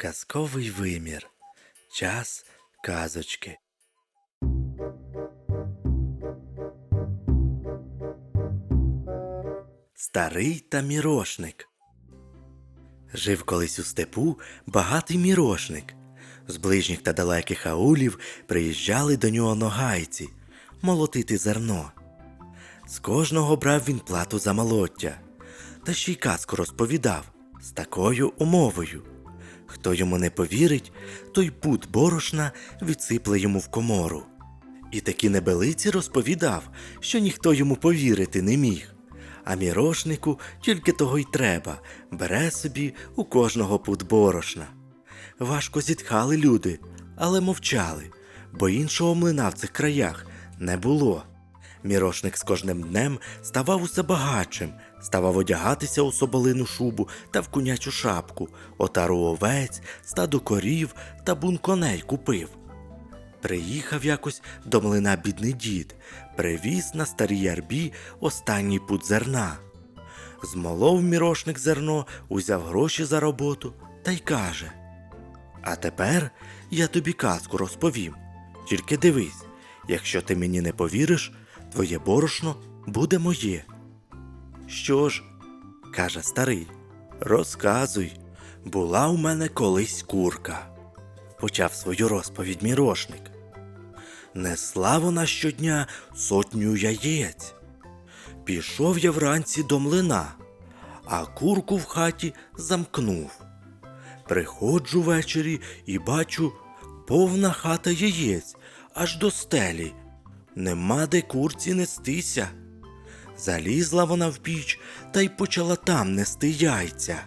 Казковий вимір. Час казочки. Старий та мірошник. Жив колись у степу багатий мірошник. З ближніх та далеких аулів приїжджали до нього ногайці молотити зерно. З кожного брав він плату за молоття, та ще й казку розповідав з такою умовою. Хто йому не повірить, той пут борошна відсипле йому в комору. І такі небелиці розповідав, що ніхто йому повірити не міг. А мірошнику тільки того й треба бере собі у кожного пут борошна. Важко зітхали люди, але мовчали, бо іншого млина в цих краях не було. Мірошник з кожним днем ставав усе багатшим, ставав одягатися у соболину шубу та в кунячу шапку, отару овець, стаду корів та бун коней купив. Приїхав якось до млина бідний дід, привіз на старій ярбі останній пут зерна. Змолов мірошник зерно, узяв гроші за роботу та й каже: А тепер я тобі казку розповім. Тільки дивись, якщо ти мені не повіриш, твоє борошно буде моє. Що ж, каже старий, розказуй, була у мене колись курка. Почав свою розповідь мірошник. Несла вона щодня сотню яєць. Пішов я вранці до млина, а курку в хаті замкнув. Приходжу ввечері і бачу повна хата яєць аж до стелі. Нема де курці нестися. Залізла вона в піч та й почала там нести яйця.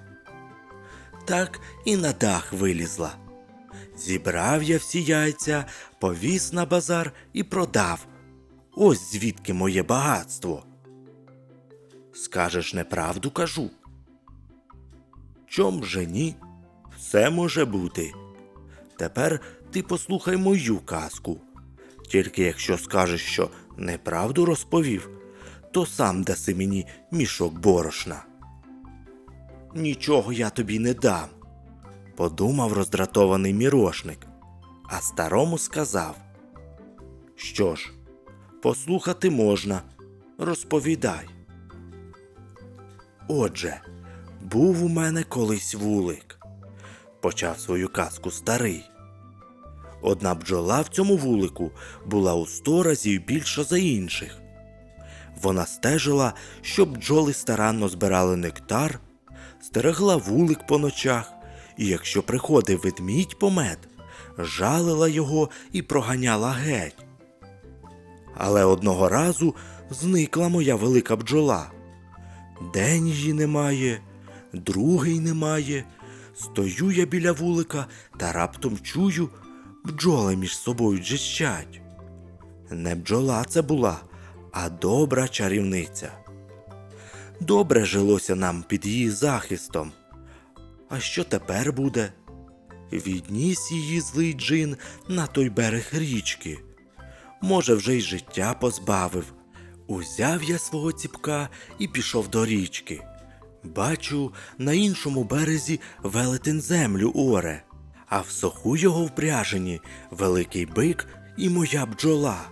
Так і на дах вилізла. Зібрав я всі яйця, повіз на базар і продав. Ось звідки моє багатство. Скажеш неправду кажу. Чом же ні? Все може бути. Тепер ти послухай мою казку. Тільки якщо скажеш, що неправду розповів, то сам даси мені мішок борошна. Нічого я тобі не дам, подумав роздратований мірошник, а старому сказав: Що ж, послухати можна, розповідай. Отже, був у мене колись вулик, почав свою казку старий. Одна бджола в цьому вулику була у сто разів більша за інших. Вона стежила, щоб бджоли старанно збирали нектар, стерегла вулик по ночах, і якщо приходив ведмідь по мед, жалила його і проганяла геть. Але одного разу зникла моя велика бджола. День її немає, другий немає. Стою я біля вулика та раптом чую, бджоли між собою джищать. Не бджола це була, а добра чарівниця. Добре жилося нам під її захистом. А що тепер буде? Відніс її злий джин на той берег річки. Може, вже й життя позбавив. Узяв я свого ціпка і пішов до річки. Бачу, на іншому березі велетен землю оре, а в соху його впряжені великий бик і моя бджола.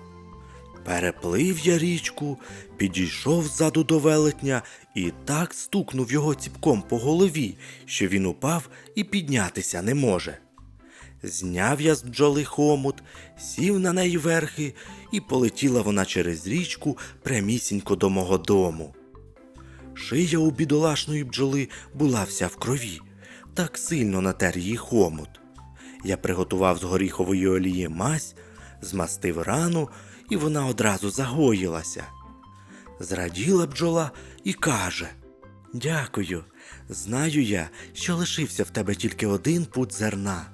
Переплив я річку, підійшов ззаду до велетня і так стукнув його ціпком по голові, що він упав і піднятися не може. Зняв я з бджоли хомут, сів на неї верхи, і полетіла вона через річку прямісінько до мого дому. Шия у бідолашної бджоли була вся в крові, так сильно натер її хомут. Я приготував з горіхової олії мазь, змастив рану, і вона одразу загоїлася. Зраділа бджола і каже: Дякую, знаю я, що лишився в тебе тільки один пут зерна.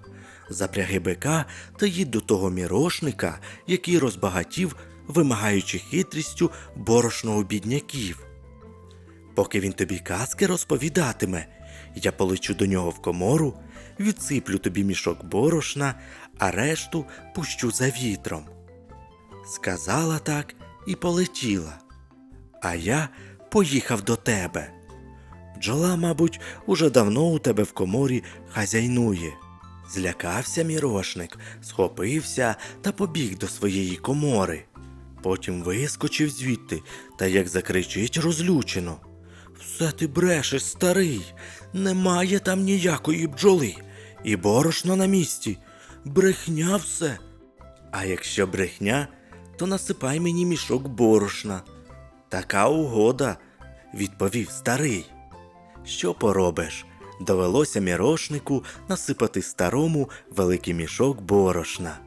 Запряги бика та їдь до того мірошника, який розбагатів, вимагаючи хитрістю борошного бідняків. Поки він тобі казки розповідатиме, я полечу до нього в комору, відсиплю тобі мішок борошна, а решту пущу за вітром. Сказала так і полетіла. А я поїхав до тебе. Бджола, мабуть, уже давно у тебе в коморі хазяйнує. Злякався мірошник, схопився та побіг до своєї комори. Потім вискочив звідти та як закричить розлючено. Все ти брешеш, старий, немає там ніякої бджоли, і борошно на місці. Брехня все. А якщо брехня, то насипай мені мішок борошна. Така угода, відповів старий. Що поробиш? Довелося мірошнику насипати старому великий мішок борошна.